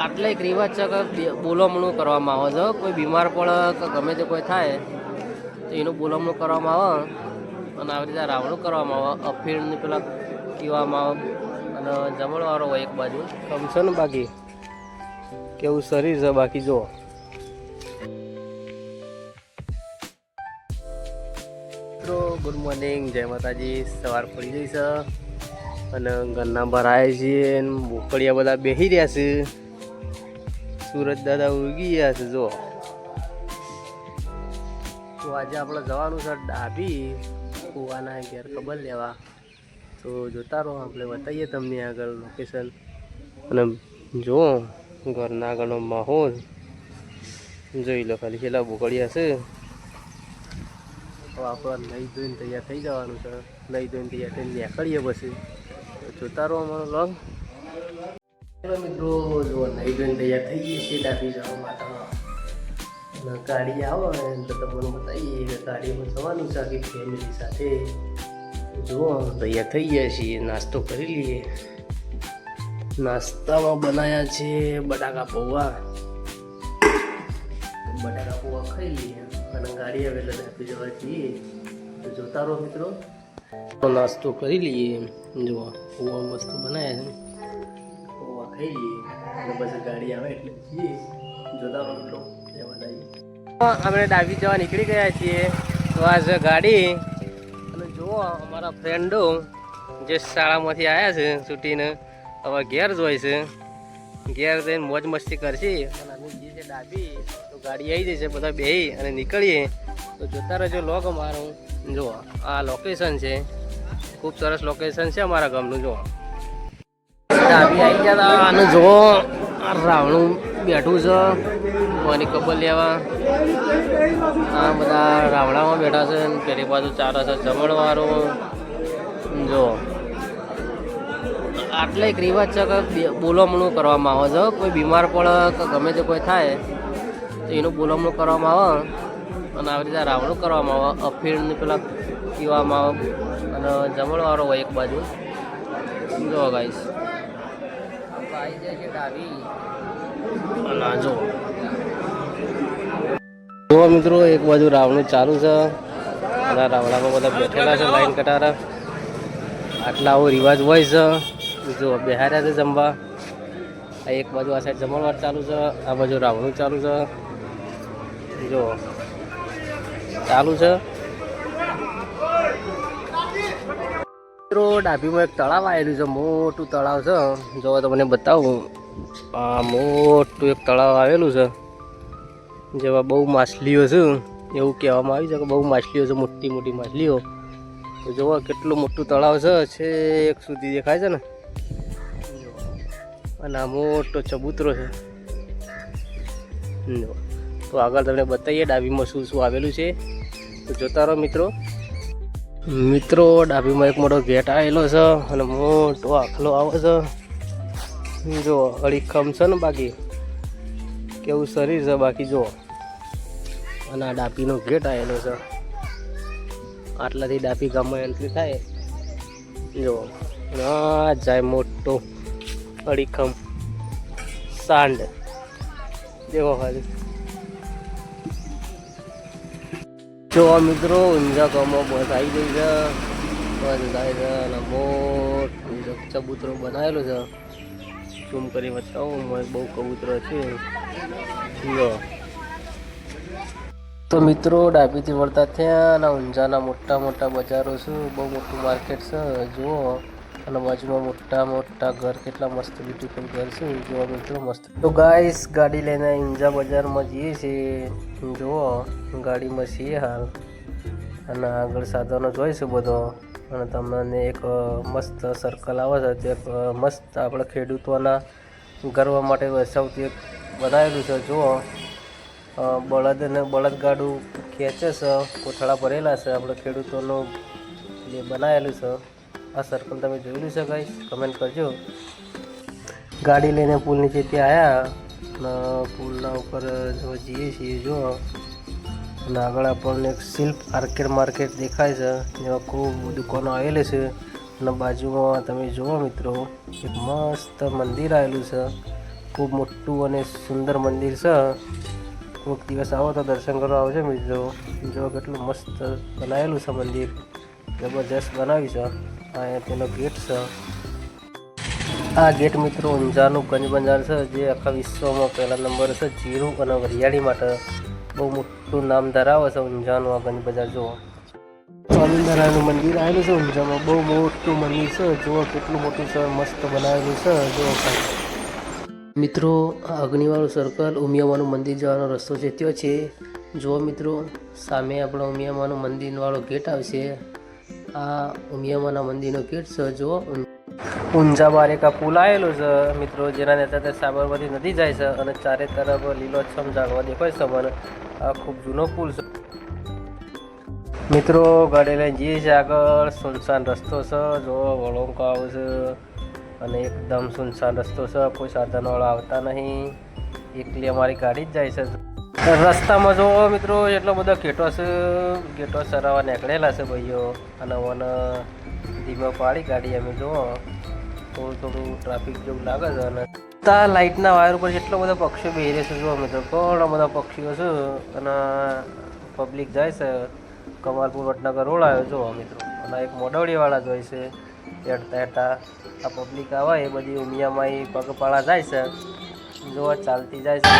આટલે એક રિવાજ છે કે બોલામણું કરવામાં આવે છે. કોઈ બીમાર પણ કે ગમે તે કોઈ થાય તો એનું બોલમણું કરવામાં આવે અને આવી રીતે રાવણું કરવામાં આવે. અફીણની પેલા પીવામાં આવે અને જમણવાળો હોય એક બાજુ. કમ છે ને બાકી કેવું શરીર છે બાકી જો મિત્રો ગુડ મોર્નિંગ જય માતાજી. સવાર પડી જઈ છે અને ઘરના બહાર આવ્યા છીએ અને બધા બેસી રહ્યા છે. સુરત દાદા ઉગી ગયા છે, જો. તો આજે આપણે જવાનું છે ડાબી કુવાના ઘેર, ખબર લેવા. તો જોતા રહો, આપણે બતાવીએ તમને આગળ લોકેશન અને જો, ઘરના આગળનો માહોલ. જોઈ લો ખાલી છેલ્લા બોકડિયા છે. તો આપણે નહીં ધોઈને તૈયાર થઈ જવાનું છે. નહીં ધોઈને તૈયાર થઈને નીકળીએ પછી. જોતા રહો અમારો લોગ મિત્રો, જો નહીં જોઈને તૈયાર થઈ ગઈ છે ડાબી જવા માટે ગાડી આવે ને તો તમને બતાવીએ કે ગાડીમાં જવાનું છે આખી ફેમિલી સાથે. જુઓ તૈયાર થઈ ગયા છીએ, નાસ્તો કરી લઈએ. નાસ્તામાં બનાવ્યા છે બટાકા પૌવા. બટાકા પૌવા ખાઈ લઈએ. અને ગાડી આવે એટલે ડાબી જવા જઈએ. તો જોતા રહો મિત્રો. નાસ્તો કરી લઈએ. જુઓ પૌવા મસ્ત બનાવ્યા છે. જઈએ. ડાબી જવા નીકળી ગયા છીએ. તો આ છે ગાડી. અને જુઓ અમારા ફ્રેન્ડો જે શાળામાંથી આવ્યા છે છૂટીને, હવે ઘેર જ છે. ઘેર જઈને મોજ મસ્તી કરશે. અને અમે જઈએ છીએ ડાબી. તો ગાડી આવી જશે બધા બેહી અને નીકળીએ. તો જોતા રહેજો લોક અમારું. જુઓ, આ લોકેશન છે. ખૂબ સરસ લોકેશન છે અમારા ગામનું, જુઓ. ડાબી આવી ગયા હતા અને જુઓ રાવણું બેઠું છે. કોની કબર લેવા? આ બધા રાવણામાં બેઠા છે પેલી બાજુ ચાલે છે જમણવાળું જો આટલે એક રિવાજ છે કે બોલમણું કરવામાં આવે છે. કોઈ બીમાર પડે કે ગમે તે કોઈ થાય, તો એનું બોલમણું કરવામાં આવે. અને આવી રીતે રાવણું કરવામાં આવે. અફીણને પેલા પીવામાં આવે. અને જમણવાળો હોય એક બાજુ. જો ગાઈસ આવી જાય છે ડાબી. જો. જો મિત્રો એક બાજુ રાવણું ચાલુ છે. બધા રાવણામાં બધા બેઠેલા છે લાઈન કટારા. આટલા આવો રિવાજ હોય છે. જો બિહાર્યા છે જમવા. આ એક બાજુ આ સાઈડ જમણવાર ચાલુ છે આ બાજુ રાવણું ચાલુ છે. જો ચાલુ છે. મિત્રો, ડાભીમાં એક તળાવ આવેલું છે, મોટું તળાવ છે. જો તમને બતાવું, આ મોટું એક તળાવ આવેલું છે, જેમાં બહુ માછલીઓ છે. એવું કહેવામાં આવ્યું છે કે બહુ માછલીઓ છે, મોટી મોટી માછલીઓ. તો જુઓ કેટલું મોટું તળાવ છે છે એક સુધી દેખાય છે ને? અને આ મોટો ચબૂતરો છે. તો આગળ તમને બતાવીએ ડાબીમાં શું શું આવેલું છે. તો જોતા રહો મિત્રો મિત્રો, ડાબીમાં એક મોટો ગેટ આવેલો છે અને મોટો આખલો આવે છે. જો અડીખમ છે ને બાકી? કેવું શરીર છે બાકી, જો. અને આ ડાપીનો ગેટ આવેલો છે. આટલાથી ડાપી ગામમાં એન્ટ્રી થાય. જો, ના જાય મોટો અડીખમ સાંડ. જેવો ખાલી જો મિત્રો, ઊંઝા ગામમાં બસ આવી ગઈ છે. બસ જાય છે, અને મોટું ચબૂતરો બનાવેલો છે. ઝૂમ કરી બતાવું, મને બહુ કબૂતરો છે. જો તો મિત્રો, ડાબીથી વળતા થયા અને ઊંઝાના મોટા મોટા બજારો છે. બહુ મોટું માર્કેટ છે. જુઓ. અને બાજુમાં મોટા મોટા ઘર, કેટલા મસ્ત બ્યુટીફુલ ઘર છે જોવા મિત્રો મસ્ત. તો ગાઈસ ગાડી લઈને ઊંઝા બજારમાં જઈએ છીએ. જુઓ, ગાડીમાં છીએ હાલ. અને આગળ સાધનો જોઈશું બધો. અને તમને એક મસ્ત સર્કલ આવે છે તે મસ્ત આપણે ખેડૂતોના ગર્વ માટે વસાવતી એક બનાવેલું છે, જુઓ. બળદ ને બળદગાડું ખેંચે છે, કોથળા ભરેલા છે, આપણે ખેડૂતોનું જે બનાવેલું છે. આ સર્કલ તમે જોયેલું છે ગાઈસ કમેન્ટ કરજો. ગાડી લઈને પુલ નીચે ત્યાં આવ્યા પુલના ઉપર જો જઈએ છીએ, જો. અને આગળ આપણને એક શિલ્પ આર્કેડ માર્કેટ દેખાય છે, જેમાં ખૂબ દુકાનો આવેલી છે. અને બાજુમાં તમે જુઓ મિત્રો, એક મસ્ત મંદિર આવેલું છે. ખૂબ મોટું અને સુંદર મંદિર છે. કોઈક દિવસ આવો તો દર્શન કરવા આવજો મિત્રો. જો કેટલું મસ્ત બનાવેલું છે મંદિર. જબરજસ્ત બનાવ્યું છે. અહીંયા તેનો ગેટ છે. આ ગેટ મિત્રો ઊંઝાનું ગંજ બજાર છે, જે આખા વિશ્વમાં પહેલા નંબર છે, જીરું અને વરિયાળી માટે. બહુ મોટું નામ ધરાવે છે ઊંઝાનું આ ગંજ બજાર જુઓ. સ્વામિનારાયણનું મંદિર આવેલું છે ઊંઝામાં. બહુ મોટું મંદિર છે, જુઓ કેટલું મોટું છે, મસ્ત બનાવેલું છે, જુઓ મિત્રો અગ્નિવાળું સર્કલ ઉમિયામાનું મંદિર જવાનો રસ્તો છે, ત્યાં છે. જુઓ મિત્રો, સામે આપણો ઉમિયામાનું મંદિરવાળો ગેટ આવશે. આ ઉમિયામાના મંદિરનો કીટ છે, જુઓ. ઊંઝા બારેકા પુલ આવેલો છે, મિત્રો, જેના નેતા સાબરમતી નદી જાય છે અને ચારે તરફ લીલોછમ ઝાડવા દેખાય છે મને આ ખૂબ જૂનો પુલ છે. મિત્રો, ગાડી લઈને જઈએ છીએ આગળ. સુનસાન રસ્તો છે જો વળોંકો આવે છે અને એકદમ સુનસાન રસ્તો છે. કોઈ સાધનવાળા આવતા નહીં. એકલી અમારી ગાડી જ જાય છે. રસ્તામાં જો મિત્રો, એટલો બધો છે ઘેટો સરાવા નીકળેલા છે ભાઈઓ. અને મને ધીમે પાડી ગાડી અમે જો થોડું થોડું ટ્રાફિક જેવું લાગે છે અને તા લાઇટના વાયર ઉપર એટલો બધો પક્ષીઓ બેરે છે જો મિત્રો, ઘણા બધા પક્ષીઓ છે અને પબ્લિક જાય છે. કમાલપુર, વડનગર રોડ આવ્યો જો મિત્રો. અને એક મોડવડીવાળા જોઈ છે હેડતા હેડતા આ પબ્લિક આવે એ બધી ઉમિયામાં એ પગપાળા જાય છે. જો ચાલતી જાય છે.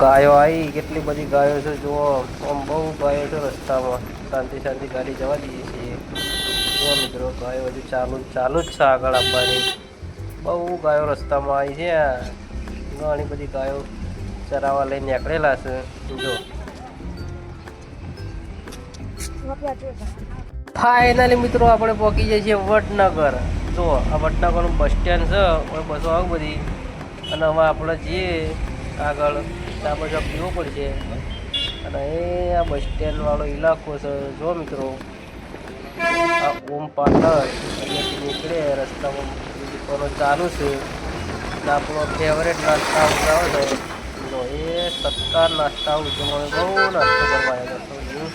ગાયો આવી, કેટલી બધી ગાયો છે, જુઓ. આમ બહુ ગાયો છે રસ્તામાં. શાંતિ શાંતિ, ગાડી જવા દઈએ છીએ. જુઓ મિત્રો, ગાયો હજુ ચાલુ ચાલુ જ છે આગળ આપવાની. બહુ ગાયો રસ્તામાં આવી છે. ઘણી બધી ગાયો ચરાવા લઈને નીકળેલા છે. જો ફાઇનલી મિત્રો, આપણે પહોંચી જઈએ છીએ વડનગર. જો આ વડનગરનું બસ સ્ટેન્ડ છે હવે બસો આવું બધી. અને હવે આપણે જઈએ આગળ ત્યાં પછી પીવો પડશે અને એ આ બસ સ્ટેન્ડ વાળો ઇલાકો છે, જો મિત્રો. આ ઓમ પાટણ અહીંયાથી નીકળે રસ્તામાં દુકાનો ચાલુ છે. અને આપણો ફેવરેટ નાસ્તા આવે છે, તો એ સત્કાર નાસ્તા આવજો મને બહુ નાસ્તો કરવા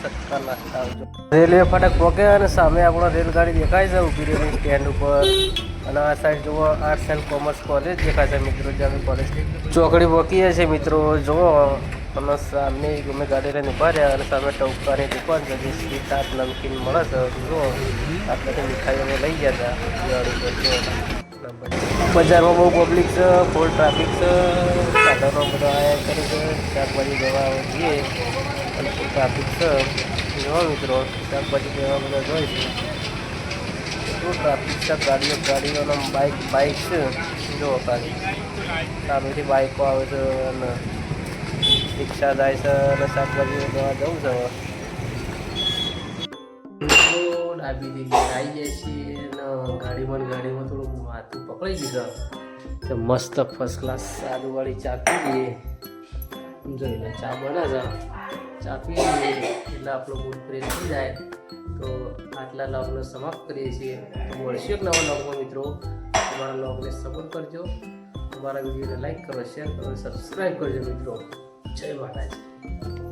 સત્કાર આવજો રેલવે ફાટક પહોંચે અને સામે આપણો રેલગાડી દેખાય છે, ઊભી રહેલી સ્ટેન્ડ ઉપર. અને આ સાઈડ જુઓ આર્ટ્સ એન્ડ કોમર્સ કોલેજ દેખાય છે મિત્રો, જ્યાં કોલેજ ચોકડી પહોંચીએ છીએ. મિત્રો, જુઓ, અને સામે ગમે ગાડી લઈને ઊભા રહ્યા અને સામે ટૌકાની દુકાન છે જે સ્વીટ આર્ટ નમકીન મળે છે. જુઓ આ બધી મીઠાઈઓ અમે લઈ ગયા હતા. બજારમાં બહુ પબ્લિક છે ફૂલ ટ્રાફિક છે. સાધનો બધા આયા કરી છે. શાકભાજી જવા જઈએ ટ્રાફિક છે. જોવા મિત્રો શાકભાજી લેવા બધા જોઈ છે એટલું ટ્રાફિક છે? ગાડીઓ, ગાડીઓનો બાઇક બાઇક છે? જુઓ ખાલી. સામેથી બાઇકો આવે છે અને રિક્ષા જાય છે અને શાકભાજી લેવા જવું છે. ડાબીથી આવી જાય છીએ અને ગાડીમાં ગાડીમાં થોડું માથું પકડાઈ ગયું તો મસ્ત ફર્સ્ટ ક્લાસ સાદુવાળી ચા પી લઈએ. ચા બને છે ચા લઈએ એટલે આપણો મૂડ ફ્રેશ થઈ જાય. તો આટલા લોગને સમાપ્ત કરીએ છીએ. તો મળશું એક નવા લોગમાં મિત્રો. અમારા લોગને સપોર્ટ કરજો. અમારા વિડીયોને લાઈક કરો શેર કરો સબસ્ક્રાઈબ કરજો મિત્રો. જય માતાજી.